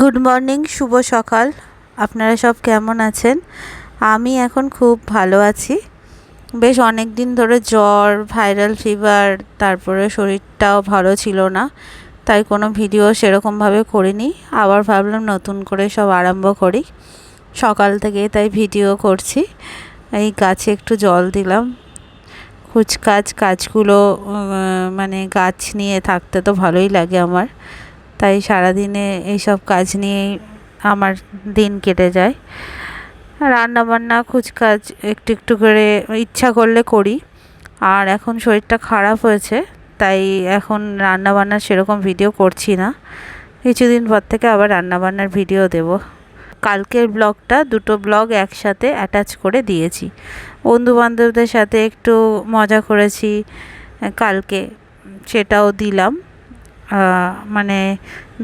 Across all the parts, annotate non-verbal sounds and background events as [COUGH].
Good morning শুভ সকাল। আপনারা সব কেমন আছেন? আমি এখন খুব ভালো আছি। বেশ অনেক দিন ধরে জ্বর, ভাইরাল ফিভার তারপরে শরীরটাও ভালো ছিল না, তাই কোনো ভিডিও সেরকমভাবে করিনি। আবার ভাবলাম নতুন করে সব আরম্ভ করি। সকাল থেকে তাই ভিডিও করছি। এই গাছে একটু জল দিলাম। কুচকাচ কাজগুলো মানে গাছ নিয়ে থাকতে তো ভালোই লাগে আমার। তাই সারাদিনে এইসব কাজ নিয়েই আমার দিন কেটে যায়। রান্না বান্না কুচকাজ একটু একটু করে ইচ্ছা করলে করি। আর এখন শরীরটা খারাপ হয়েছে, তাই এখন রান্না বান্নার সেরকম ভিডিও করছি না। কিছুদিন পর থেকে আবার রান্না বান্নার ভিডিও দেব। কালকের ব্লগটা দুটো ব্লগ একসাথে অ্যাটাচ করে দিয়েছি। বন্ধু বান্ধবদের সাথে একটু মজা করেছি, কালকে সেটাও দিলাম। মানে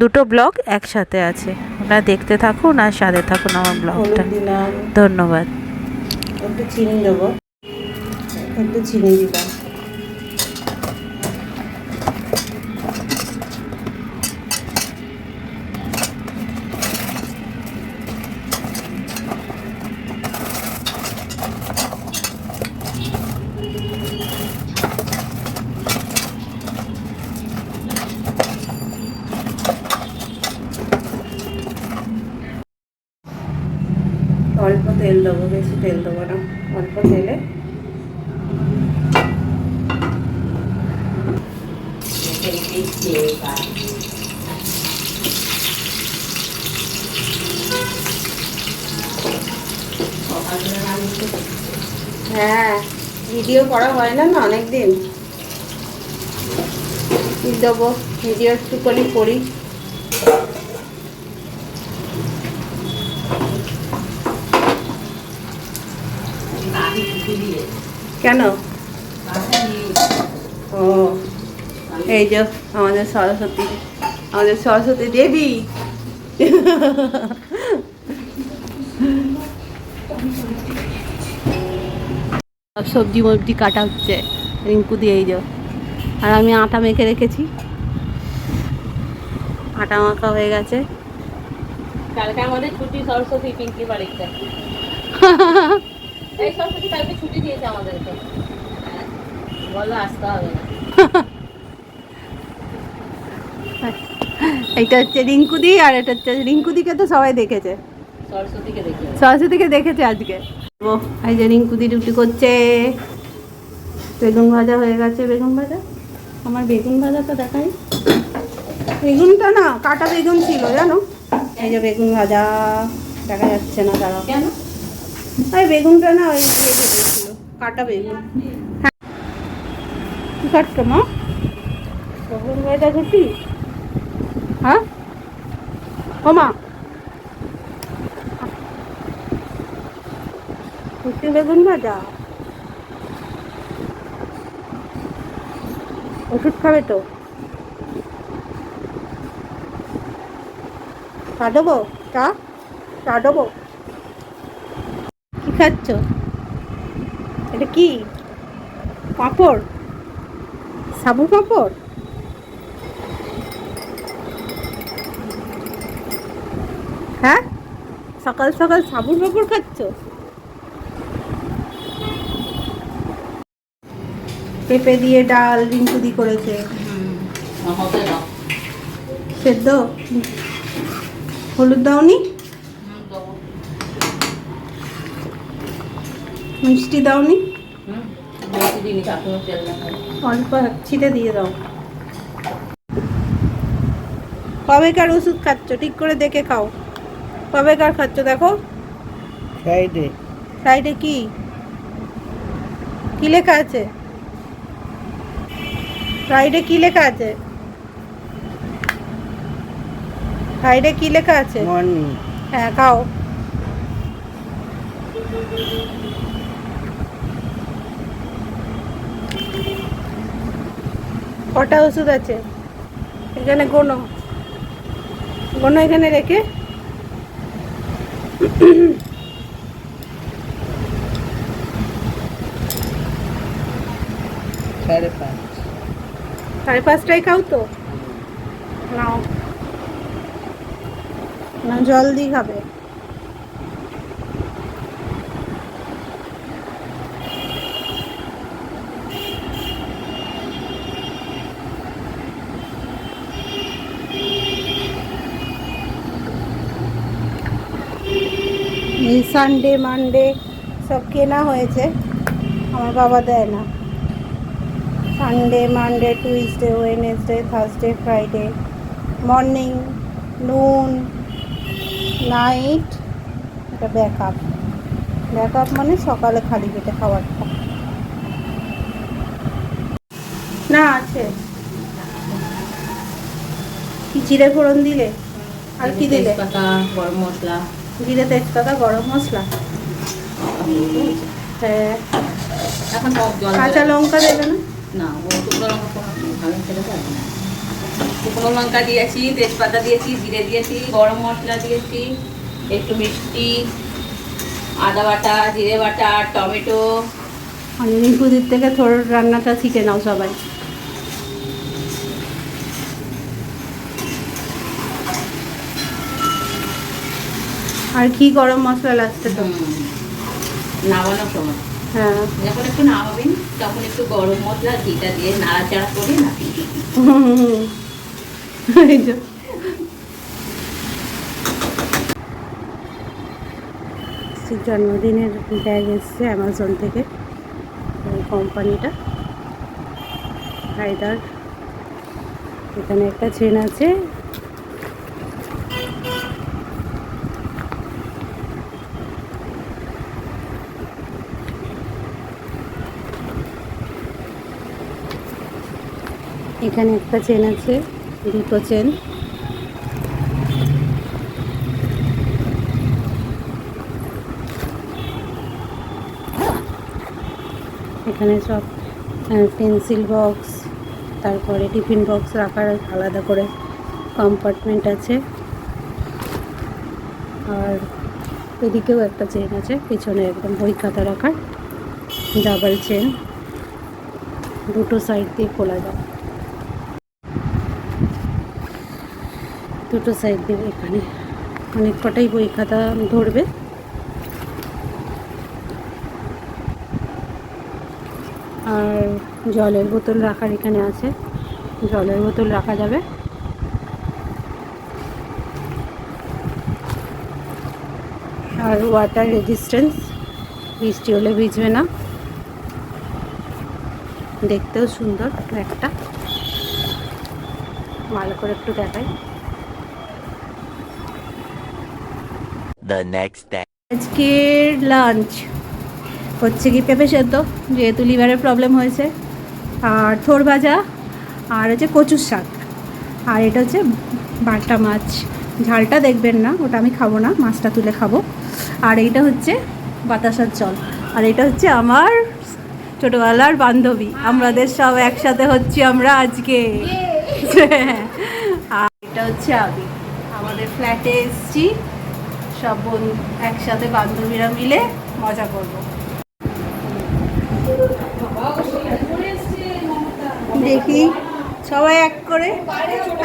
দুটো ব্লগ একসাথে আছে। আপনারা দেখতে থাকুন আর সাথে থাকুন আমার ব্লগটা। ধন্যবাদ। একটু চিনি দেবো। একটু চিনি দিলাম অল্প তেল দেবো বেশি তেল দেবো না, অল্প তেলে। হ্যাঁ ভিডিও করা হয় না না অনেক দিন কি দেবো? ভিডিও একটু করে করি। কেন? ও এই যে আমাদের সরস্বতী আমাদের সরস্বতী দেবী। সব সবজি মবজি কাটা হচ্ছে রিঙ্কু দিয়ে এই যে। আর আমি আটা মেখে রেখেছি। আটা মাখা হয়ে গেছে। কালকে আমাদের ছুটি সরস্বতী পিঙ্কি বাড়িতে। [LAUGHS] এই সরস্বতী কালকে ছুটি দিয়েছে আমাদেরকে। আসতে হবে না। [LAUGHS] এইটা হচ্ছে রিঙ্কুদি আর এটা হচ্ছে রিঙ্কুদিকে তো সবাই দেখেছে। সরস্বতীকে দেখেছে আজকে। ও এই যে রিঙ্কুদি রুটি করছে। বেগুন ভাজা হয়ে গেছে বেগুন ভাজা। আমার বেগুন ভাজাটা দেখাই। বেগুনটা না কাটা বেগুন ছিল জানো? এই যে বেগুন ভাজা দেখা যাচ্ছে না তারা। কেন? এই বেগুনটা না ওই ইয়ে দিয়েছিল, কাটা বেগুন। হ্যাঁ কি কাটছো মা? বেগুন ভাজা রুটি হ্যাঁ? ও মা। রুটি বেগুন ভাজা। ওষুধ খাবে তো? চা দেবো? চা? চা দেবো? খাচ্ছ এটা কি? পাঁপড়? সাবু পাঁপড়? হ্যাঁ? সকাল সকাল সাবুর পাঁপড় খাচ্ছ? পেঁপে দিয়ে ডাল রিঙ্কুদি করেছে। সেদ্ধ? হলুদ দাওনি হুম, দেবো। মিষ্টি দাওনি। অল্প ছিটে দিয়ে দাও। কবেকার ওষুধ খাচ্ছ? ঠিক করে দেখে খাও। কবেকার খাচ্ছ দেখো? ফ্রাইডে সাইডে কি? কি লেখা আছে? সাইডে কি লেখা আছে? সাইডে কি লেখা আছে? মর্নিং হ্যাঁ খাও। কটা ওষুধ আছে? এখানে গোনো। গোনো এখানে রেখে। সাড়ে পাঁচ। সাড়ে পাঁচটায় খাও তো? নাও। না জল দিয়ে খাবে এই সানডে মানডে সব কেনা হয়েছে। আমার বাবা দেয় না। Sunday Monday Tuesday Wednesday Thursday Friday morning noon night এটা ব্যাকআপ ব্যাকআপ মানে সকালে খালি পেটে খাবারটা না, আছে। কি, জিরে ফোড়ন দিলে? আর কি দিলে? তেজপাতা, গরম মশলা। জিরে তেজপাতা গরম মশলা। হ্যাঁ। এখন কাঁচা লঙ্কা দেবে না? শুকনো লঙ্কা দিয়েছি তেজপাতা দিয়েছি জিরে দিয়েছি গরম মশলা দিয়েছি একটু মিষ্টি আদা বাটা জিরে বাটা টমেটো। অনিল পুদির থেকে থোর রান্নাটা শিখে নাও সবাই। আর কি গরম মশলা লাগছে তো। নামানোর সময়। হ্যাঁ। যখন একটু নামাবেন তখন একটু গরম মশলা ঘিটা দিয়ে নাড়াচাড়া করে নামিয়ে এই যে। জন্মদিনের ব্যাগ এসছে অ্যামাজন থেকে এই কোম্পানিটা। হায়দার এখানে একটা চেন আছে এখানে একটা চেন আছে, দুটো চেন। এখানে সব পেন্সিল বক্স, তারপরে টিফিন বক্স রাখার আলাদা করে কম্পার্টমেন্ট আছে। আর এদিকেও একটা চেন আছে, পিছনে একদম বই খাতা রাখার, ডাবল চেন। দুটো সাইড দিয়ে খোলা যায়। দুটো সাইড দিয়ে এখানে অনেক কটাই বই খাতা ধরবে। আর জলের বোতল রাখার এখানে আছে। জলের বোতল রাখা যাবে। আর ওয়াটার রেজিস্ট্যান্স বৃষ্টি হলে ভিজবে না। দেখতেও সুন্দর একটা। ভালো করে একটু দেখাই। The next day. আজকের লাঞ্চ হচ্ছে কি পেঁপে সেদ্ধ যেহেতু লিভারের প্রবলেম হয়েছে। আর থোর ভাজা আর হচ্ছে কচুর শাক। আর এটা হচ্ছে বাটা মাছ। ঝালটা দেখবেন না ওটা আমি খাব না মাছটা তুলে খাব। আর এইটা হচ্ছে বাতাসার জল। আর এটা হচ্ছে আমার ছোটোবেলার বান্ধবী। আমাদের সব একসাথে হচ্ছি আমরা আজকে। আর এটা হচ্ছে আমি। আমাদের ফ্ল্যাটে এসছি। সব বোন একসাথে বান্ধবীরা মিলে মজা করব। দেখি, সবাই এক করে।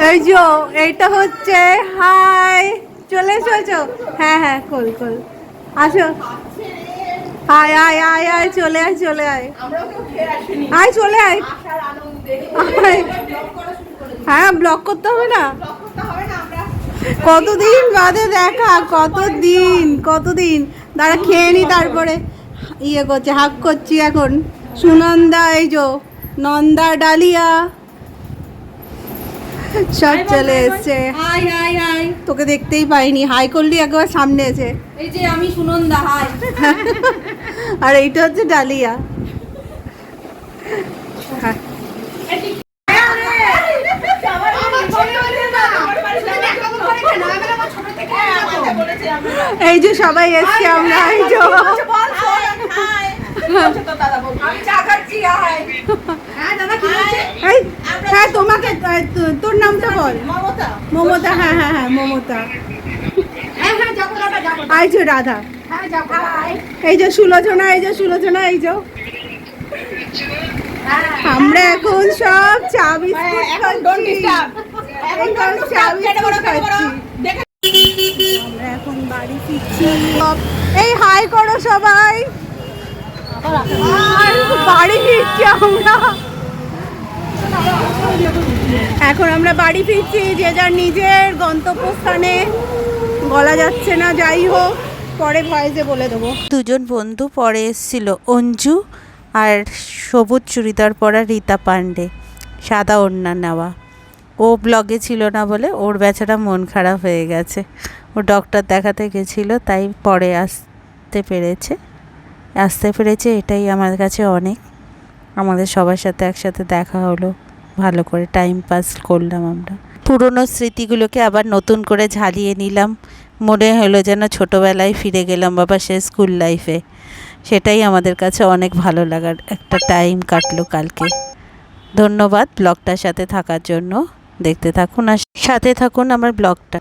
এই যো, এইটা হচ্ছে, হাই, চলে এসো। হ্যাঁ হ্যাঁ কল কল আসো। আয় আয় আয় আয় চলে আয় চলে আয়। আয়, চলে আয়। হ্যাঁ ব্লক করতে হবে না? কতদিন বাদে দেখা? কতদিন? কতদিন? দাঁড়া খেয়ে নি তারপরে। ইয়ে করছে হাক করছি এখন। সুনন্দা এই যো নন্দা ডালিয়া। সব চলে এসছে। Hi hi hi. তোকে দেখতেই পাইনি। হাই করলি একবার সামনে এসে। এই যে আমি সুনন্দা হাই। আর এইটা হচ্ছে ডালিয়া। এই যে সবাই এসছে আমরা এই যে হ্যাঁ তোমাকে তো- তোর নামটা বল। মমতা হ্যাঁ হ্যাঁ হ্যাঁ মমতা। এই যে রাধা। এই যে সুলোচনা এই যে সুলোচনা এই যে। আমরা এখন সব চা বিস্কুট খাচ্ছি। এখন চা বিস্কুট খাচ্ছি। বাড়ি ফিরছি। এই, হাই করো সবাই। বাড়ি ফিরছি আমরা। এখন আমরা বাড়ি ফিরছি, যে যার নিজের গন্তব্যস্থানে। বলা যাচ্ছে না, যাই হোক, পরে ভয়েসে বলে দেবো। দুজন বন্ধু পরে এসেছিল, অঞ্জু আর সবুজ চুড়িদার পরা রীতা পান্ডে সাদা ওড়না নেওয়া। ও ব্লগে ছিল না বলে ওর বেচারা মন খারাপ হয়ে গেছে। ও ডক্টর দেখাতে গেছিল, তাই পরে আসতে পেরেছে। আসতে পেরেছে এটাই আমার কাছে অনেক। আমাদের সবার সাথে একসাথে দেখা হলো, ভালো করে টাইম পাস করলাম আমরা। পুরনো স্মৃতিগুলোকে আবার নতুন করে ঝালিয়ে নিলাম। মনে হলো যেন ছোটোবেলায় ফিরে গেলাম বাবা সে স্কুল লাইফে সেটাই আমাদের কাছে অনেক ভালো লাগার একটা টাইম কাটলো কালকে। ধন্যবাদ ব্লগটার সাথে থাকার জন্য। দেখতে থাকুন আর সাথে থাকুন আমার ব্লগটা।